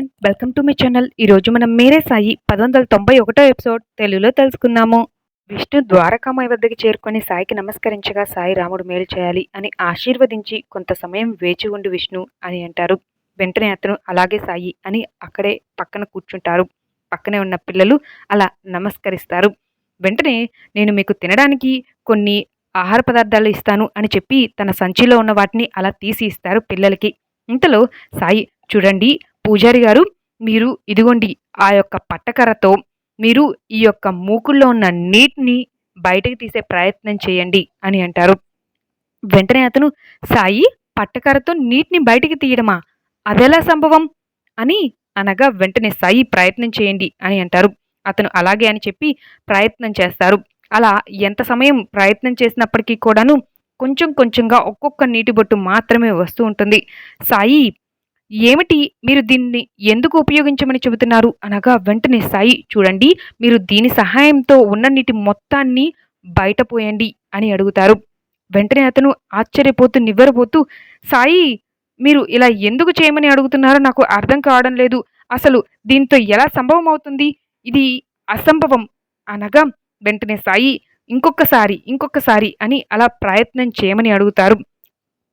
Friend welcome to my channel ఈరోజు మనం మేరే సాయి పది వందల తొంభై ఒకటో ఎపిసోడ్ తెలుగులో తెలుసుకుందాము. విష్ణు ద్వారకామాయి వద్దకు చేరుకొని సాయికి నమస్కరించగా సాయి రాముడు మేలు చేయాలి అని ఆశీర్వదించి కొంత సమయం వేచి ఉండి విష్ణు అని అంటారు. వెంటనే అతను అలాగే సాయి అని అక్కడే పక్కన కూర్చుంటారు. పక్కనే ఉన్న పిల్లలు అలా నమస్కరిస్తారు. వెంటనే నేను మీకు తినడానికి కొన్ని ఆహార పదార్థాలు ఇస్తాను అని చెప్పి తన సంచిలో ఉన్న వాటిని అలా తీసి ఇస్తారు పిల్లలకి. ఇంతలో సాయి చూడండి పూజారి గారు మీరు ఇదిగోండి ఆ యొక్క పట్టకర్రతో మీరు ఈ యొక్క మూకుల్లో ఉన్న నీటిని బయటకు తీసే ప్రయత్నం చేయండి అని అంటారు. వెంటనే అతను సాయి పట్టకర్రతో నీటిని బయటికి తీయడమా? అదెలా సంభవం? అని అనగా వెంటనే సాయి ప్రయత్నం చేయండి అని అంటారు. అతను అలాగే అని చెప్పి ప్రయత్నం చేస్తారు. అలా ఎంత సమయం ప్రయత్నం చేసినప్పటికీ కూడాను కొంచెం కొంచెంగా ఒక్కొక్క నీటి బొట్టు మాత్రమే వస్తూ ఉంటుంది. సాయి ఏమిటి? మీరు దీన్ని ఎందుకు ఉపయోగించమని చెబుతున్నారు? అనగా వెంటనే సాయి చూడండి మీరు దీని సహాయంతో ఉన్న నీటి మొత్తాన్ని బయటపోయండి అని అడుగుతారు. వెంటనే అతను ఆశ్చర్యపోతూ నివ్వరపోతూ సాయి మీరు ఇలా ఎందుకు చేయమని అడుగుతున్నారో నాకు అర్థం కావడం లేదు. అసలు దీంతో ఎలా సంభవం అవుతుంది? ఇది అసంభవం. అనగా వెంటనే సాయి ఇంకొకసారి ఇంకొకసారి అని అలా ప్రయత్నం చేయమని అడుగుతారు.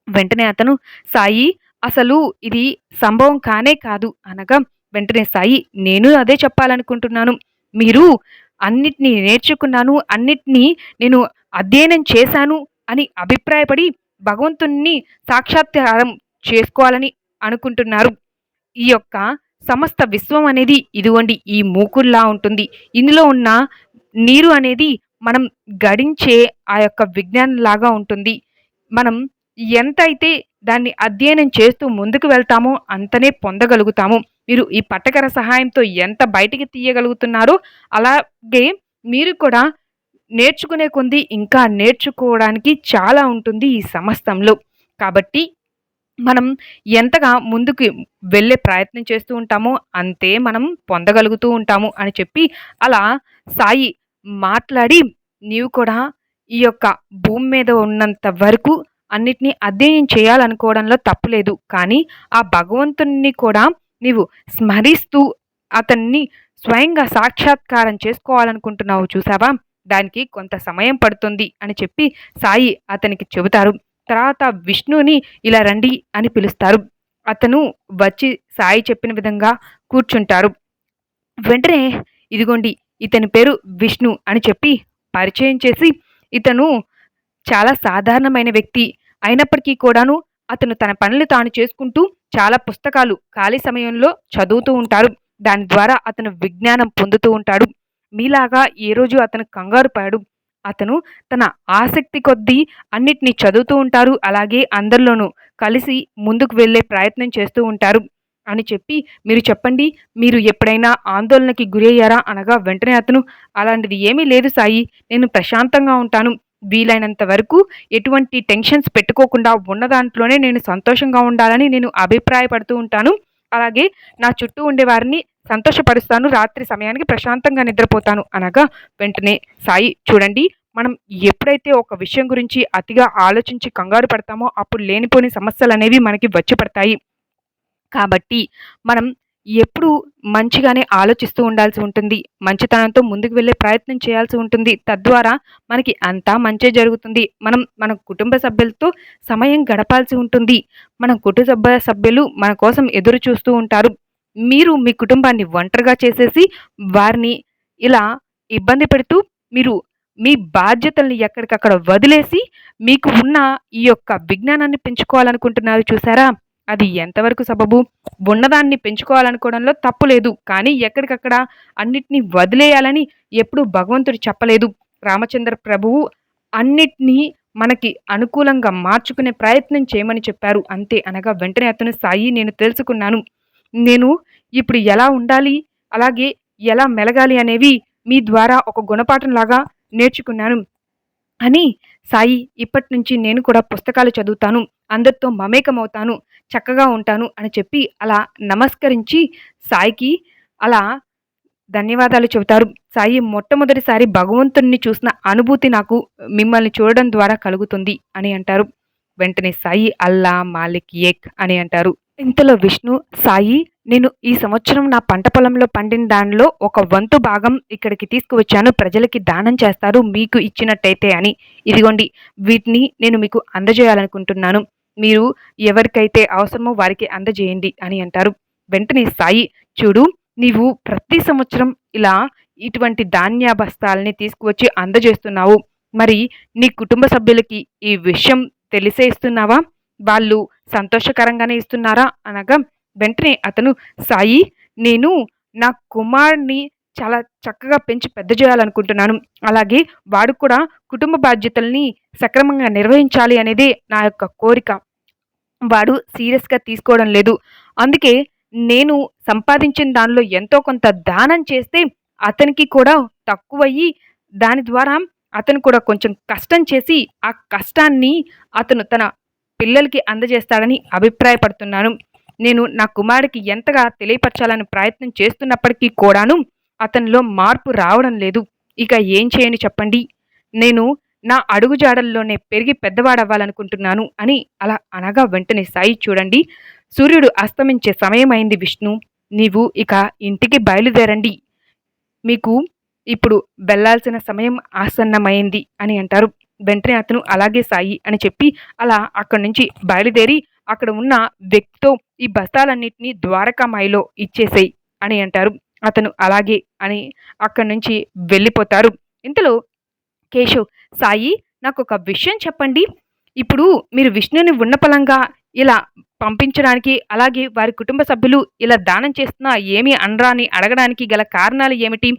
వెంటనే అతను సాయి అసలు ఇది సంభవం కానే కాదు అనగా వెంటనే సాయి నేను అదే చెప్పాలనుకుంటున్నాను. మీరు అన్నిటినీ నేర్చుకున్నాను అన్నిటినీ నేను అధ్యయనం చేశాను అని అభిప్రాయపడి భగవంతుణ్ణి సాక్షాత్కారం చేసుకోవాలని అనుకుంటున్నారు. ఈ యొక్క సమస్త విశ్వం అనేది ఇదిగోండి ఈ మూకుల్లా ఉంటుంది. ఇందులో ఉన్న నీరు అనేది మనం గడించే ఆ యొక్క విజ్ఞానంలాగా ఉంటుంది. మనం ఎంతైతే దాన్ని అధ్యయనం చేస్తూ ముందుకు వెళ్తామో అంతనే పొందగలుగుతాము. మీరు ఈ పట్టకర సహాయంతో ఎంత బయటికి తీయగలుగుతున్నారో? అలాగే మీరు కూడా నేర్చుకునే కొంది ఇంకా నేర్చుకోవడానికి చాలా ఉంటుంది ఈ సమస్తంలో. కాబట్టి మనం ఎంతగా ముందుకు వెళ్ళే ప్రయత్నం చేస్తూ ఉంటామో అంతే మనం పొందగలుగుతూ ఉంటాము అని చెప్పి అలా సాయి మాట్లాడి నీవు కూడా ఈ యొక్క భూమి మీద ఉన్నంత వరకు అన్నిటినీ అధ్యయనం చేయాలనుకోవడంలో తప్పులేదు. కానీ ఆ భగవంతుని కూడా నీవు స్మరిస్తూ అతన్ని స్వయంగా సాక్షాత్కారం చేసుకోవాలనుకుంటున్నావు చూసావా? దానికి కొంత సమయం పడుతుంది అని చెప్పి సాయి అతనికి చెబుతారు. తర్వాత విష్ణుని ఇలా రండి అని పిలుస్తారు. అతను వచ్చి సాయి చెప్పిన విధంగా కూర్చుంటారు. వెంటనే ఇదిగోండి ఇతని పేరు విష్ణు అని చెప్పి పరిచయం చేసి ఇతను చాలా సాధారణమైన వ్యక్తి. అయినప్పటికీ కూడాను అతను తన పనులు తాను చేసుకుంటూ చాలా పుస్తకాలు ఖాళీ సమయంలో చదువుతూ ఉంటారు దాని ద్వారా అతను విజ్ఞానం పొందుతూ ఉంటాడు. మీలాగా ఏ రోజు అతను కంగారు పడాడు. అతను తన ఆసక్తి కొద్దీ అన్నిటినీ చదువుతూ ఉంటారు. అలాగే అందరిలోనూ కలిసి ముందుకు వెళ్ళే ప్రయత్నం చేస్తూ ఉంటారు. అని చెప్పి మీరు చెప్పండి. మీరు ఎప్పుడైనా ఆందోళనకి గురయ్యారా అనగా వెంటనే అతను అలాంటిది ఏమీ లేదు సాయి. నేను ప్రశాంతంగా ఉంటాను. వీలైనంత వరకు ఎటువంటి టెన్షన్స్ పెట్టుకోకుండా ఉన్న దాంట్లోనే నేను సంతోషంగా ఉండాలని నేను అభిప్రాయపడుతూ ఉంటాను. అలాగే నా చుట్టూ ఉండే వారిని సంతోషపరుస్తాను. రాత్రి సమయానికి ప్రశాంతంగా నిద్రపోతాను. అనగా వెంటనే సాయి చూడండి మనం ఎప్పుడైతే ఒక విషయం గురించి అతిగా ఆలోచించి కంగారు పడతామో అప్పుడు లేనిపోని సమస్యలు అనేవి మనకి వచ్చి పడతాయి. కాబట్టి మనం ఎప్పుడు మంచిగానే ఆలోచిస్తూ ఉండాల్సి ఉంటుంది. మంచితనంతో ముందుకు వెళ్ళే ప్రయత్నం చేయాల్సి ఉంటుంది. తద్వారా మనకి అంతా మంచే జరుగుతుంది. మనం మన కుటుంబ సభ్యులతో సమయం గడపాల్సి ఉంటుంది. మన కుటుంబ సభ్యులు మన కోసం ఎదురు చూస్తూ ఉంటారు. మీరు మీ కుటుంబాన్ని ఒంటరిగా చేసేసి వారిని ఇలా ఇబ్బంది పెడుతూ మీరు మీ బాధ్యతల్ని ఎక్కడికక్కడ వదిలేసి మీకు ఉన్న ఈ యొక్క విజ్ఞానాన్ని పెంచుకోవాలనుకుంటున్నారు చూసారా? అది ఎంతవరకు సబబు? ఉన్నదాన్ని పెంచుకోవాలనుకోవడంలో తప్పు లేదు. కానీ ఎక్కడికక్కడ అన్నిటినీ వదిలేయాలని ఎప్పుడూ భగవంతుడు చెప్పలేదు. రామచంద్ర ప్రభువు అన్నిటినీ మనకి అనుకూలంగా మార్చుకునే ప్రయత్నం చేయమని చెప్పారు. అంతే అనగా వెంటనే అతను సాయి నేను తెలుసుకున్నాను. నేను ఇప్పుడు ఎలా ఉండాలి? అలాగే ఎలా మెలగాలి అనేవి మీ ద్వారా ఒక గుణపాఠంలాగా నేర్చుకున్నాను. అని సాయి ఇప్పటి నుంచి నేను కూడా పుస్తకాలు చదువుతాను. అందరితో మమేకమవుతాను. చక్కగా ఉంటాను అని చెప్పి అలా నమస్కరించి సాయికి అలా ధన్యవాదాలు చెబుతారు. సాయి మొట్టమొదటిసారి భగవంతుణ్ణి చూసిన అనుభూతి నాకు మిమ్మల్ని చూడడం ద్వారా కలుగుతుంది అని అంటారు. వెంటనే సాయి అల్లా మాలిక్ ఏక్ అని అంటారు. ఇంతలో విష్ణు సాయి నేను ఈ సంవత్సరం నా పంట పొలంలో పండిన దానిలో ఒక వంతు భాగం ఇక్కడికి తీసుకువచ్చాను. ప్రజలకి దానం చేస్తారు. మీకు ఇచ్చినట్టయితే అని. ఇదిగోండి వీటిని నేను మీకు అందజేయాలనుకుంటున్నాను. మీరు ఎవరికైతే అవసరమో వారికి అందజేయండి అని అంటారు. వెంటనే సాయి చూడు నీవు ప్రతి సంవత్సరం ఇలా ఇటువంటి ధాన్య బస్తాలని తీసుకువచ్చి అందజేస్తున్నావు. మరి నీ కుటుంబ సభ్యులకి ఈ విషయం తెలిసే ఇస్తున్నావా? వాళ్ళు సంతోషకరంగానే ఇస్తున్నారా? అనగా వెంటనే అతను సాయి నేను నా కుమారుని చాలా చక్కగా పెంచి పెద్ద చేయాలనుకుంటున్నాను. అలాగే వాడు కూడా కుటుంబ బాధ్యతల్ని సక్రమంగా నిర్వహించాలి అనేది నా యొక్క కోరిక. వాడు సీరియస్గా తీసుకోవడం లేదు. అందుకే నేను సంపాదించిన దానిలో ఎంతో కొంత దానం చేస్తే అతనికి కూడా తక్కువయ్యి దాని ద్వారా అతను కూడా కొంచెం కష్టం చేసి ఆ కష్టాన్ని అతను తన పిల్లలకి అందజేస్తాడని అభిప్రాయపడుతున్నాను. నేను నా కుమారుడికి ఎంతగా తెలియపరచాలని ప్రయత్నం చేస్తున్నప్పటికీ కూడాను అతనిలో మార్పు రావడం లేదు. ఇక ఏం చేయని చెప్పండి. నేను నా అడుగుజాడల్లోనే పెరిగి పెద్దవాడవ్వాలనుకుంటున్నాను అని అలా అనగా వెంటనే సాయి చూడండి సూర్యుడు అస్తమించే సమయమైంది విష్ణు. నీవు ఇక ఇంటికి బయలుదేరండి. మీకు ఇప్పుడు వెళ్ళాల్సిన సమయం ఆసన్నమైంది అని అంటారు. వెంటనే అతను అలాగే సాయి అని చెప్పి అలా అక్కడి నుంచి బయలుదేరి అక్కడ ఉన్న వ్యక్తితో ఈ బస్తాలన్నింటినీ ద్వారకామాయిలో ఇచ్చేసేయి అని అంటారు. అతను అలాగే అని అక్కడి నుంచి వెళ్ళిపోతారు. ఇంతలో కేశవ్ సాయి నాకు ఒక విషయం చెప్పండి. ఇప్పుడు మీరు విష్ణుని ఉన్నపలంగా ఇలా పంపించడానికి అలాగే వారి కుటుంబ సభ్యులు ఇలా దానం చేస్తున్నా ఏమి అనరాని అడగడానికి గల కారణాలు ఏమిటి?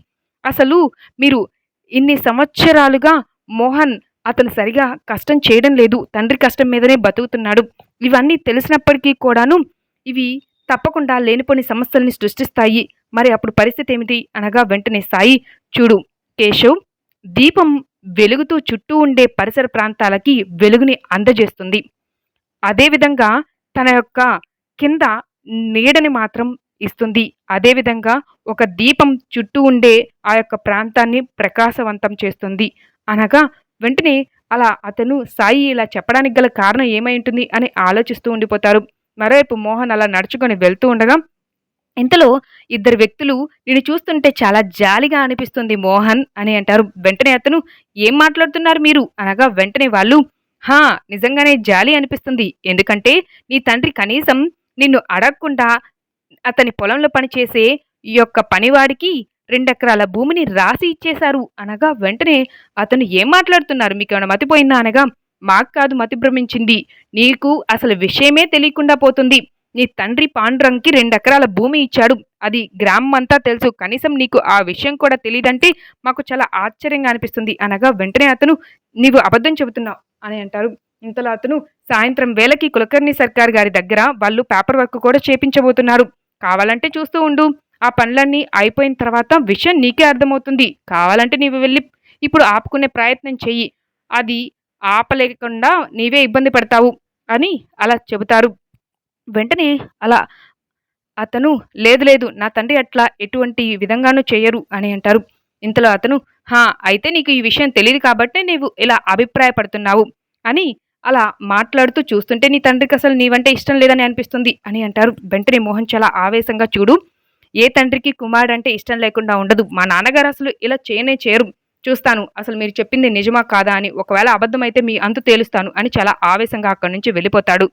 అసలు మీరు ఇన్ని సంవత్సరాలుగా మోహన్ అతను సరిగా కష్టం చేయడం లేదు తండ్రి కష్టం మీదనే బతుకుతున్నాడు. ఇవన్నీ తెలిసినప్పటికీ కూడాను ఇవి తప్పకుండా లేనిపోని సమస్యల్ని సృష్టిస్తాయి. మరి అప్పుడు పరిస్థితి ఏమిటి? అనగా వెంటనే సాయి చూడు కేశవ్ దీపం వెలుగుతూ చుట్టూ ఉండే పరిసర ప్రాంతాలకి వెలుగుని అందజేస్తుంది. అదేవిధంగా తన యొక్క కింద నీడని మాత్రం ఇస్తుంది. అదేవిధంగా ఒక దీపం చుట్టూ ఉండే ఆ యొక్క ప్రాంతాన్ని ప్రకాశవంతం చేస్తుంది. అనగా వెంటనే అలా అతను సాయి ఇలా చెప్పడానికి గల కారణం ఏమై ఉంటుంది అని ఆలోచిస్తూ ఉండిపోతారు. మరోవైపు మోహన్ అలా నడుచుకొని వెళ్తూ ఉండగా ఇంతలో ఇద్దరు వ్యక్తులు నేను చూస్తుంటే చాలా జాలిగా అనిపిస్తుంది మోహన్ అని అంటారు. వెంటనే అతను ఏం మాట్లాడుతున్నారు మీరు? అనగా వెంటనే వాళ్ళు హా నిజంగానే జాలి అనిపిస్తుంది. ఎందుకంటే నీ తండ్రి కనీసం నిన్ను అడగకుండా అతని పొలంలో పనిచేసే ఈ యొక్క పనివాడికి రెండెకరాల భూమిని రాసి ఇచ్చేశారు. అనగా వెంటనే అతను ఏం మాట్లాడుతున్నారు? మీకు ఏమైనా మతిపోయిందా అనగా మాకు కాదు మతిభ్రమించింది నీకు అసలు విషయమే తెలియకుండా పోతుంది. నీ తండ్రి పాండురంగ్కి రెండెకరాల భూమి ఇచ్చాడు. అది గ్రామం అంతా తెలుసు. కనీసం నీకు ఆ విషయం కూడా తెలియదంటే మాకు చాలా ఆశ్చర్యంగా అనిపిస్తుంది. అనగా వెంటనే అతను నీవు అబద్ధం చెబుతున్నావు అని అంటారు. ఇంతలో అతను సాయంత్రం వేళకి కులకర్ణి సర్కార్ గారి దగ్గర వాళ్ళు పేపర్ వర్క్ కూడా చేపించబోతున్నారు. కావాలంటే చూస్తూ ఉండు. ఆ పనులన్నీ అయిపోయిన తర్వాత విషయం నీకే అర్థమవుతుంది. కావాలంటే నీవు వెళ్ళి ఇప్పుడు ఆపుకునే ప్రయత్నం చెయ్యి. అది ఆపలేకుండా నీవే ఇబ్బంది పడతావు అని అలా చెబుతారు. వెంటనే అలా అతను లేదు లేదు నా తండ్రి అట్లా ఎటువంటి విధంగానూ చేయరు అని అంటారు. ఇంతలో అతను హా అయితే నీకు ఈ విషయం తెలియదు కాబట్టే నీవు ఇలా అభిప్రాయపడుతున్నావు అని అలా మాట్లాడుతూ చూస్తుంటే నీ తండ్రికి అసలు నీవంటే ఇష్టం లేదని అనిపిస్తుంది అని అంటారు. వెంటనే మోహన్ చాలా ఆవేశంగా చూడు ఏ తండ్రికి కుమారుడు అంటే ఇష్టం లేకుండా ఉండదు. మా నాన్నగారు అసలు ఇలా చేయనే చేయరు. చూస్తాను. అసలు మీరు చెప్పింది నిజమా కాదా అని ఒకవేళ అబద్ధమైతే మీ అంతు తేలుస్తాను అని చాలా ఆవేశంగా అక్కడి నుంచి వెళ్ళిపోతాడు.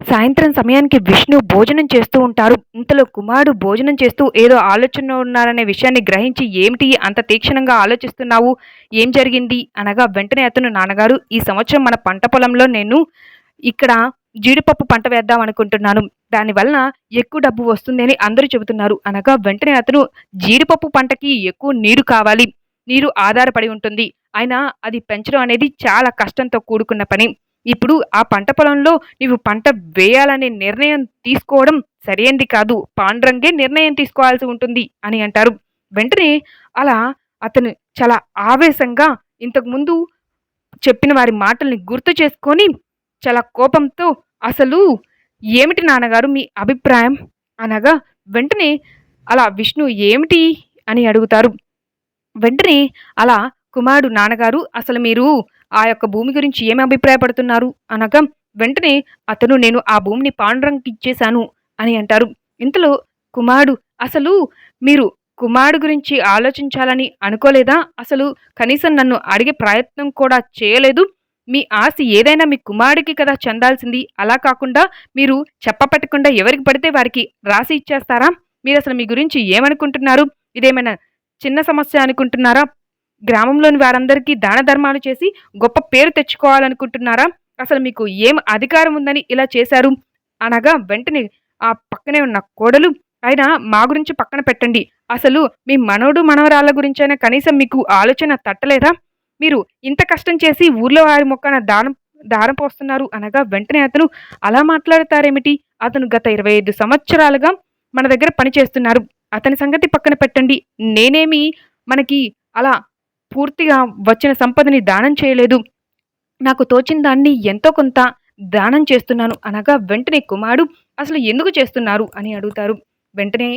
సాయంత్రం సమయానికి విష్ణు భోజనం చేస్తూ ఉంటారు. ఇంతలో కుమారుడు భోజనం చేస్తూ ఏదో ఆలోచనలో ఉన్నారనే విషయాన్ని గ్రహించి ఏమిటి అంత తీక్షణంగా ఆలోచిస్తున్నావు? ఏం జరిగింది? అనగా వెంటనే అతను నాన్నగారు ఈ సంవత్సరం మన పంట పొలంలో నేను ఇక్కడ జీడిపప్పు పంట వేద్దాం అనుకుంటున్నాను. దానివలన ఎక్కువ డబ్బు వస్తుంది అని అందరూ చెబుతున్నారు. అనగా వెంటనే అతను జీడిపప్పు పంటకి ఎక్కువ నీరు కావాలి. నీరు ఆధారపడి ఉంటుంది. అయినా అది పెంచడం అనేది చాలా కష్టంతో కూడుకున్న పని. ఇప్పుడు ఆ పంట పొలంలో నీవు పంట వేయాలనే నిర్ణయం తీసుకోవడం సరైనది కాదు. పాండ్రంగే నిర్ణయం తీసుకోవాల్సి ఉంటుంది అని అంటారు. వెంటనే అలా అతను చాలా ఆవేశంగా ఇంతకుముందు చెప్పిన వారి మాటల్ని గుర్తు చేసుకొని చాలా కోపంతో అసలు ఏమిటి నాన్నగారు మీ అభిప్రాయం? అనగా వెంటనే అలా విష్ణు ఏమిటి అని అడుగుతారు. వెంటనే అలా కుమారుడు నాన్నగారు అసలు మీరు ఆ యొక్క భూమి గురించి ఏమి అభిప్రాయపడుతున్నారు? అనగా వెంటనే అతను నేను ఆ భూమిని పాండురంకి ఇచ్చేశాను అని అంటారు. ఇంతలో కుమారుడు అసలు మీరు కుమారుడు గురించి ఆలోచించాలని అనుకోలేదా? అసలు కనీసం నన్ను అడిగే ప్రయత్నం కూడా చేయలేదు. మీ ఆశ ఏదైనా మీ కుమారుడికి కదా చెందాల్సింది. అలా కాకుండా మీరు చెప్పపట్టకుండా ఎవరికి పడితే వారికి రాసి ఇచ్చేస్తారా? మీరు అసలు మీ గురించి ఏమనుకుంటున్నారు? ఇదేమైనా చిన్న సమస్య అనుకుంటున్నారా? గ్రామంలోని వారందరికీ దాన ధర్మాలు చేసి గొప్ప పేరు తెచ్చుకోవాలనుకుంటున్నారా? అసలు మీకు ఏం అధికారం ఉందని ఇలా చేశారు? అనగా వెంటనే ఆ పక్కనే ఉన్న కోడలు అయినా మా గురించి పక్కన పెట్టండి. అసలు మీ మనవడు మనవరాళ్ళ గురించైనా కనీసం మీకు ఆలోచన తట్టలేదా? మీరు ఇంత కష్టం చేసి ఊర్లో వారి మొక్కన దానం దారం పోస్తున్నారు. అనగా వెంటనే అతను అలా మాట్లాడతారేమిటి? అతను గత ఇరవై ఐదు సంవత్సరాలుగా మన దగ్గర పనిచేస్తున్నారు. అతని సంగతి పక్కన పెట్టండి. నేనేమి మనకి అలా పూర్తిగా వచ్చిన సంపదని దానం చేయలేదు. నాకు తోచిన దాన్ని ఎంతో కొంత దానం చేస్తున్నాను అనగా వెంటనే కుమారుడు అసలు ఎందుకు చేస్తున్నారు అని అడుగుతారు. వెంటనే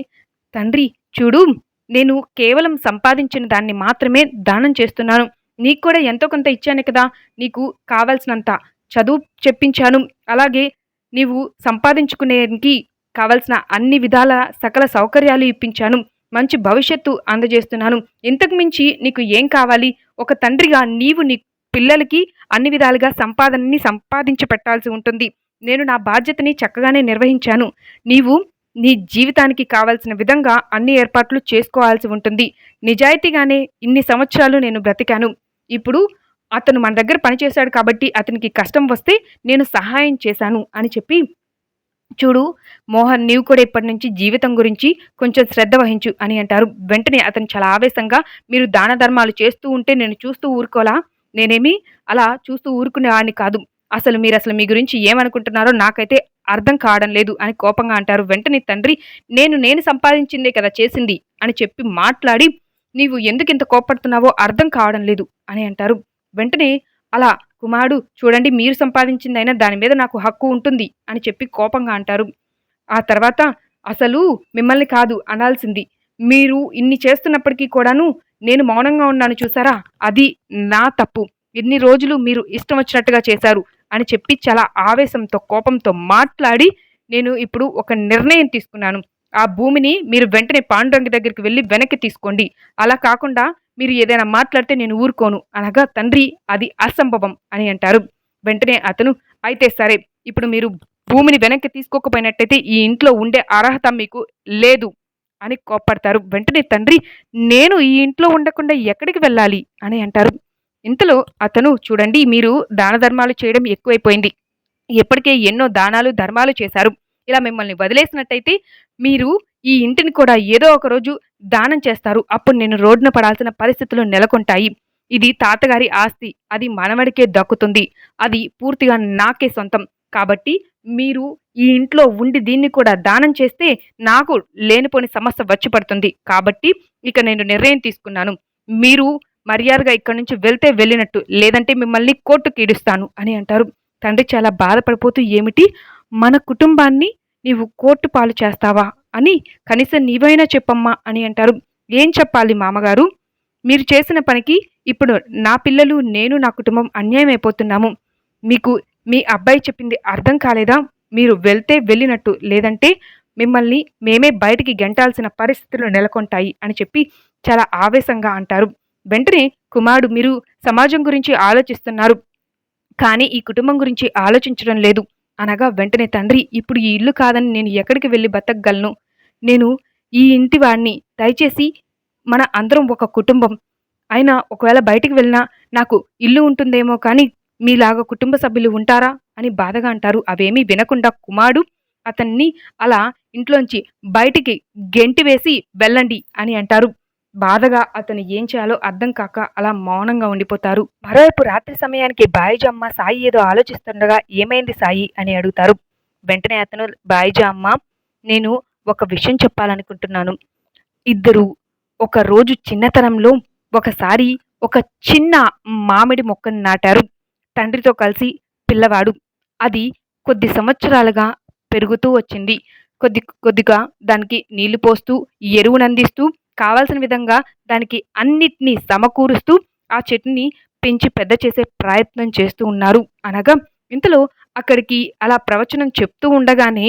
తండ్రి చూడు నేను కేవలం సంపాదించిన దాన్ని మాత్రమే దానం చేస్తున్నాను. నీకు కూడా ఎంతో కొంత ఇచ్చాను కదా నీకు కావాల్సినంత చదువు చెప్పించాను. అలాగే నీవు సంపాదించుకునేకి కావలసిన అన్ని విధాల సకల సౌకర్యాలు ఇప్పించాను. మంచి భవిష్యత్తు అందజేస్తున్నాను. ఇంతకు మించి నీకు ఏం కావాలి? ఒక తండ్రిగా నీవు నీ పిల్లలకి అన్ని విధాలుగా సంపాదనని సంపాదించి పెట్టాల్సి ఉంటుంది. నేను నా బాధ్యతని చక్కగానే నిర్వహించాను. నీవు నీ జీవితానికి కావాల్సిన విధంగా అన్ని ఏర్పాట్లు చేసుకోవాల్సి ఉంటుంది. నిజాయితీగానే ఇన్ని సంవత్సరాలు నేను బ్రతికాను. ఇప్పుడు అతను మన దగ్గర పనిచేశాడు కాబట్టి అతనికి కష్టం వస్తే నేను సహాయం చేశాను అని చెప్పి చూడు మోహన్ నీవు కూడా ఇప్పటి నుంచి జీవితం గురించి కొంచెం శ్రద్ధ వహించు అని అంటారు. వెంటనే అతను చాలా ఆవేశంగా మీరు దాన ధర్మాలు చేస్తూ ఉంటే నేను చూస్తూ ఊరుకోలా? నేనేమి? అలా చూస్తూ ఊరుకునేవాడిని కాదు. అసలు మీరు అసలు మీ గురించి ఏమనుకుంటున్నారో నాకైతే అర్థం కావడం లేదు అని కోపంగా అంటారు. వెంటనే తండ్రి నేను నేను సంపాదించిందే కదా చేసింది అని చెప్పి మాట్లాడి నీవు ఎందుకు ఇంత కోపడుతున్నావో అర్థం కావడం లేదు అని అంటారు. వెంటనే అలా కుమారుడు చూడండి మీరు సంపాదించిందైనా దాని మీద నాకు హక్కు ఉంటుంది అని చెప్పి కోపంగా అంటారు. ఆ తర్వాత అసలు మిమ్మల్ని కాదు అనాల్సింది. మీరు ఇన్ని చేస్తున్నప్పటికీ కూడాను నేను మౌనంగా ఉన్నాను చూసారా? అది నా తప్పు. ఇన్ని రోజులు మీరు ఇష్టం వచ్చినట్టుగా చేశారు అని చెప్పి చాలా ఆవేశంతో కోపంతో మాట్లాడి నేను ఇప్పుడు ఒక నిర్ణయం తీసుకున్నాను. ఆ భూమిని మీరు వెంటనే పాండురంగ దగ్గరికి వెళ్ళి వెనక్కి తీసుకోండి. అలా కాకుండా మీరు ఏదైనా మాట్లాడితే నేను ఊరుకోను. అనగా తండ్రి అది అసంభవం అని అంటారు. వెంటనే అతను అయితే సరే ఇప్పుడు మీరు భూమిని వెనక్కి తీసుకోకపోయినట్టయితే ఈ ఇంట్లో ఉండే అర్హత మీకు లేదు అని కోప్పడతారు. వెంటనే తండ్రి నేను ఈ ఇంట్లో ఉండకుండా ఎక్కడికి వెళ్ళాలి? అని అంటారు. ఇంతలో అతను చూడండి మీరు దాన ధర్మాలు చేయడం ఎక్కువైపోయింది. ఇప్పటికే ఎన్నో దానాలు ధర్మాలు చేశారు. ఇలా మిమ్మల్ని వదిలేసినట్టయితే మీరు ఈ ఇంటిని కూడా ఏదో ఒక రోజు దానం చేస్తారు. అప్పుడు నేను రోడ్డున పడాల్సిన పరిస్థితులు నెలకొంటాయి. ఇది తాతగారి ఆస్తి. అది మనవడికే దక్కుతుంది. అది పూర్తిగా నాకే సొంతం. కాబట్టి మీరు ఈ ఇంట్లో ఉండి దీన్ని కూడా దానం చేస్తే నాకు లేనిపోని సమస్య వచ్చి పడుతుంది. కాబట్టి ఇక నేను నిర్ణయం తీసుకున్నాను. మీరు మర్యాదగా ఇక్కడి నుంచి వెళ్తే వెళ్ళినట్టు. లేదంటే మిమ్మల్ని కోర్టుకి ఈడుస్తాను అని అంటారు. తండ్రి చాలా బాధపడిపోతూ ఏమిటి? మన కుటుంబాన్ని నీవు కోర్టు పాలు చేస్తావా అని కనీసం నీవైనా చెప్పమ్మా అని అంటారు. ఏం చెప్పాలి మామగారు? మీరు చేసిన పనికి ఇప్పుడు నా పిల్లలు నేను నా కుటుంబం అన్యాయం అయిపోతున్నాము. మీకు మీ అబ్బాయి చెప్పింది అర్థం కాలేదా? మీరు వెళ్తే వెళ్ళినట్టు లేదంటే మిమ్మల్ని మేమే బయటికి గెంటాల్సిన పరిస్థితులు నెలకొంటాయి అని చెప్పి చాలా ఆవేశంగా అంటారు. వెంటనే కుమారుడు మీరు సమాజం గురించి ఆలోచిస్తున్నారు. కానీ ఈ కుటుంబం గురించి ఆలోచించడం లేదు. అనగా వెంటనే తండ్రి ఇప్పుడు ఈ ఇల్లు కాదని నేను ఎక్కడికి వెళ్ళి బతకగలను? నేను ఈ ఇంటి వాడిని. దయచేసి మన అందరం ఒక కుటుంబం. అయినా ఒకవేళ బయటికి వెళ్ళినా నాకు ఇల్లు ఉంటుందేమో కానీ మీలాగా కుటుంబ సభ్యులు ఉంటారా? అని బాధగా అంటారు. అవేమీ వినకుండా కుమారుడు అతన్ని అలా ఇంట్లోంచి బయటికి గెంటి వేసి వెళ్ళండి అని అంటారు. బాధగా అతను ఏం చేయాలో అర్థం కాక అలా మౌనంగా ఉండిపోతారు. మరోవైపు రాత్రి సమయానికి బాయిజా అమ్మ సాయి ఏదో ఆలోచిస్తుండగా ఏమైంది సాయి అని అడుగుతారు. వెంటనే అతను బాయిజా అమ్మ నేను ఒక విషయం చెప్పాలనుకుంటున్నాను. ఇద్దరు ఒక రోజు చిన్నతనంలో ఒకసారి ఒక చిన్న మామిడి మొక్కను నాటారు. తండ్రితో కలిసి పిల్లవాడు. అది కొద్ది సంవత్సరాలుగా పెరుగుతూ వచ్చింది. కొద్ది కొద్దిగా దానికి నీళ్ళు పోస్తూ ఎరువునందిస్తూ కావాల్సిన విధంగా దానికి అన్నిటినీ సమకూరుస్తూ ఆ చెట్టుని పెంచి పెద్ద చేసే ప్రయత్నం చేస్తూ ఉన్నారు. అనగా ఇంతలో అక్కడికి అలా ప్రవచనం చెప్తూ ఉండగానే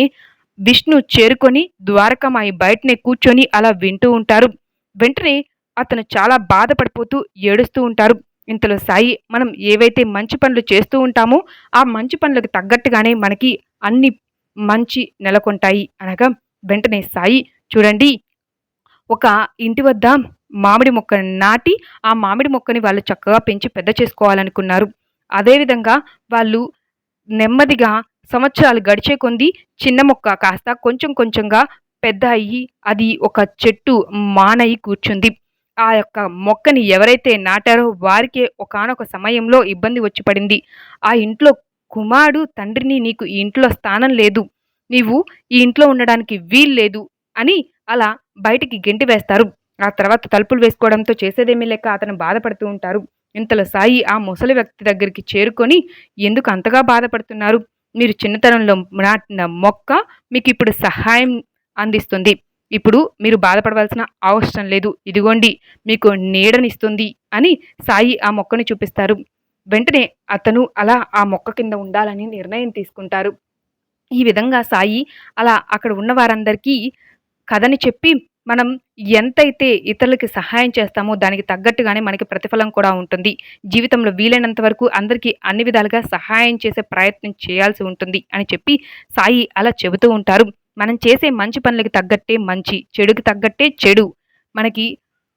విష్ణు చేరుకొని ద్వారకమాయి బయటనే కూర్చొని అలా వింటూ ఉంటారు. వెంటనే అతను చాలా బాధపడిపోతూ ఏడుస్తూ ఉంటారు. ఇంతలో సాయి మనం ఏవైతే మంచి పనులు చేస్తూ ఉంటామో ఆ మంచి పనులకు తగ్గట్టుగానే మనకి అన్ని మంచి నెలకొంటాయి. అనగా వెంటనే సాయి చూడండి ఒక ఇంటి వద్ద మామిడి మొక్క నాటి ఆ మామిడి మొక్కని వాళ్ళు చక్కగా పెంచి పెద్ద చేసుకోవాలనుకున్నారు. అదేవిధంగా వాళ్ళు నెమ్మదిగా సంవత్సరాలు గడిచే కొంది చిన్న మొక్క కాస్త కొంచెం కొంచెంగా పెద్ద అయ్యి అది ఒక చెట్టు మానయి కూర్చుంది. ఆ యొక్క మొక్కని ఎవరైతే నాటారో వారికే ఒకానొక సమయంలో ఇబ్బంది వచ్చి పడింది. ఆ ఇంట్లో కుమారుడు తండ్రిని నీకు ఈ ఇంట్లో స్థానం లేదు. నీవు ఈ ఇంట్లో ఉండడానికి వీలు లేదు అని అలా బయటికి గెంటి వేస్తారు. ఆ తర్వాత తలుపులు వేసుకోవడంతో చేసేదేమీ లేక అతను బాధపడుతూ ఉంటారు. ఇంతలో సాయి ఆ ముసలి వ్యక్తి దగ్గరికి చేరుకొని ఎందుకు అంతగా బాధపడుతున్నారు? మీరు చిన్నతనంలో నాటిన మొక్క మీకు ఇప్పుడు సహాయం అందిస్తుంది. ఇప్పుడు మీరు బాధపడవలసిన అవసరం లేదు. ఇదిగోండి మీకు నీడనిస్తుంది అని సాయి ఆ మొక్కని చూపిస్తారు. వెంటనే అతను అలా ఆ మొక్క కింద ఉండాలని నిర్ణయం తీసుకుంటారు. ఈ విధంగా సాయి అలా అక్కడ ఉన్న వారందరికీ కథని చెప్పి మనం ఎంతైతే ఇతరులకి సహాయం చేస్తామో దానికి తగ్గట్టుగానే మనకి ప్రతిఫలం కూడా ఉంటుంది. జీవితంలో వీలైనంత వరకు అందరికీ అన్ని విధాలుగా సహాయం చేసే ప్రయత్నం చేయాల్సి ఉంటుంది అని చెప్పి సాయి అలా చెబుతూ ఉంటారు. మనం చేసే మంచి పనులకి తగ్గట్టే మంచి చెడుకి తగ్గట్టే చెడు. మనకి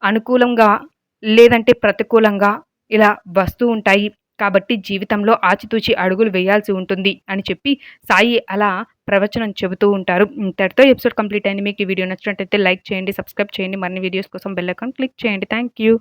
అనుకూలంగా లేదంటే ప్రతికూలంగా ఇలా వస్తూ ఉంటాయి. కాబట్టి జీవితంలో ఆచితూచి అడుగులు వేయాల్సి ఉంటుంది అని చెప్పి సాయి అలా ప్రవచనం చెబుతూ ఉంటారు. ఇంతటితో ఎపిసోడ్ కంప్లీట్ అయింది. మీకు ఈ వీడియో నచ్చినట్టయితే లైక్ చేయండి సబ్స్క్రైబ్ చేయండి. మరిన్ని వీడియోస్ కోసం బెల్ ఐకాన్ క్లిక్ చేయండి. Thank you